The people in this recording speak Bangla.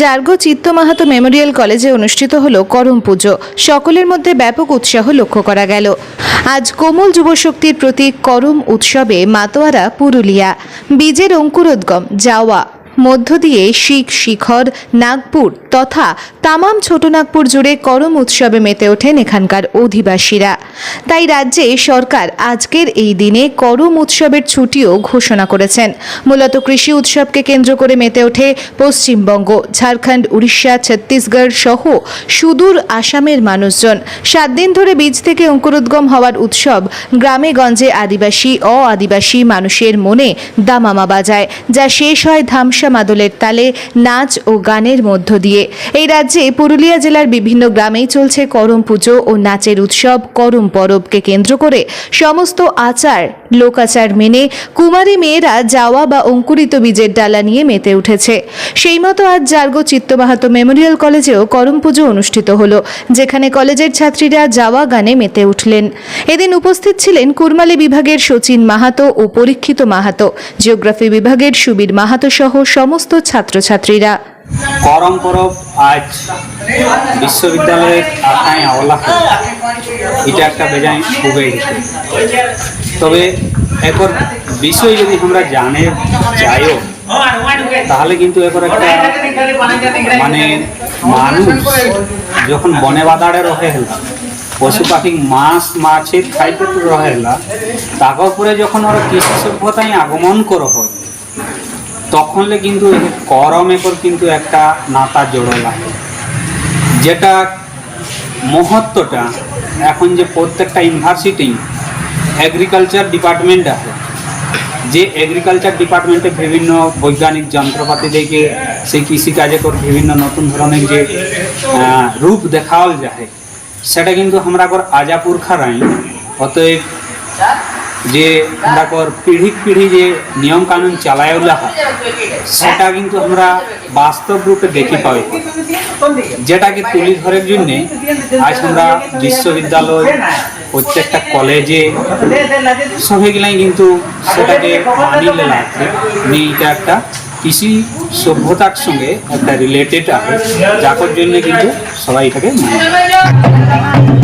জার্গো চিত্ত মাহাতো মেমোরিয়াল কলেজে অনুষ্ঠিত হলো করম পুজো। সকলের মধ্যে ব্যাপক উৎসাহ লক্ষ্য করা গেল। আজ কোমল যুবশক্তির প্রতীক করম উৎসবে মাতোয়ারা, পুরুলিয়া। বীজের অঙ্কুরোদ্গম যাওয়া মধ্য দিয়ে শিখ শিখর, নাগপুর তথা তামাম ছোট নাগপুর জুড়ে করম উৎসবে মেতে ওঠেন এখানকার অধিবাসীরা। তাই রাজ্যে সরকার আজকের এই দিনে করম উৎসবের ছুটিও ঘোষণা করেছেন। মূলত কৃষি উৎসবকে কেন্দ্র করে মেতে ওঠে পশ্চিমবঙ্গ, ঝাড়খণ্ড, উড়িষ্যা, ছত্তিশগড় সহ সুদূর আসামের মানুষজন। সাত দিন ধরে বীজ থেকে অঙ্কুরোদ্গম হওয়ার উৎসব গ্রামে গঞ্জে আদিবাসী অ আদিবাসী মানুষের মনে দামামা বাজায়, যা শেষ হয় ধামসা মাদলের তালে নাচ ও গানের মধ্য দিয়ে। এই রাজ্যে পুরুলিয়া জেলার বিভিন্ন গ্রামেই চলছে করম পুজো ও নাচের উৎসব, করম পরবকে কেন্দ্র করে সমস্ত আচার, লোকাচার মেনে কুমারী মেয়েরা যাওয়া বা অঙ্কুরিত বীজের ডালা নিয়ে মেতে উঠেছে। সেই মতো আজ জার্গো চিত্তমাহাতো মেমোরিয়াল কলেজেও করম পুজো অনুষ্ঠিত হলো, যেখানে কলেজের ছাত্রীরা যাওয়া গানে মেতে উঠলেন। এদিন উপস্থিত ছিলেন কুরমালী বিভাগের সচিন মাহাতো ও পরীক্ষিত মাহাতো। জিওগ্রাফি বিভাগের সুবীর মাহাতো সহ সমস্ত ছাত্রছাত্রীরা। করম পরব আজ বিশ্ববিদ্যালয়ের আখায় আওলা এটা একটা বেজায় খুবই তবে এরপর বিষয় যদি আমরা জানে, যাইও, তাহলে কিন্তু এরপর একটা মানে মানুষ যখন বনে বাদাড়ে রহে হেলা, পশু পাখি মাছ, মাছের খাইতে রহে হেলা তারপর পরে যখন ওরা কৃষি সভ্যতায় আগমন করা হয় তখনলে কিন্তু করম একর কিন্তু একটা নাতা জোড়ো লাগে। যেটা মহত্বটা, এখন যে প্রত্যেকটা ইউনিভার্সিটি এগ্রিকালচার ডিপার্টমেন্ট আছে, যে এগ্রিকালচার ডিপার্টমেন্টে বিভিন্ন বৈজ্ঞানিক যন্ত্রপাতি দেখে সেই কৃষিকাজে কর বিভিন্ন নতুন ধরনের যে রূপ দেখাওয়াল যায়। সেটা কিন্তু আমরা আজাপুর খারাই অতএব যে কর পিঢ়ি পিঢ়ি যে নিয়ম কানুন চালায়লা হয় সেটা কিন্তু আমরা বাস্তব রূপে দেখি পাই। যেটাকে তুলি ধরার জন্যে আজ আমরা বিশ্ববিদ্যালয়, প্রত্যেকটা কলেজে সবাইগুলাই কিন্তু সেটাকে মানিলে নিয়ে এটা একটা কৃষি সভ্যতার সঙ্গে একটা রিলেটেড আছে, যার জন্য কিন্তু সবাই এটাকে মানে।